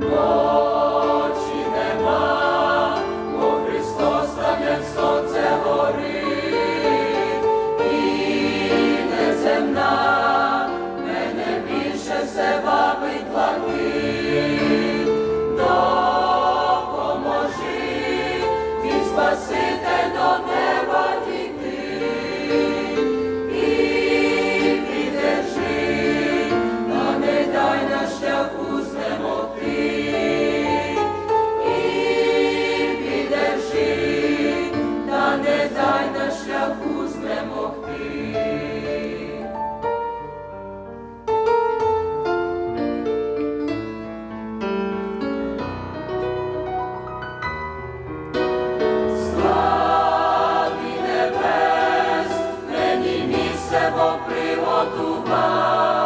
ночі нема, бо Христос там, як сонце горить, і неземна, мене більше все вабить плати. небо приготував.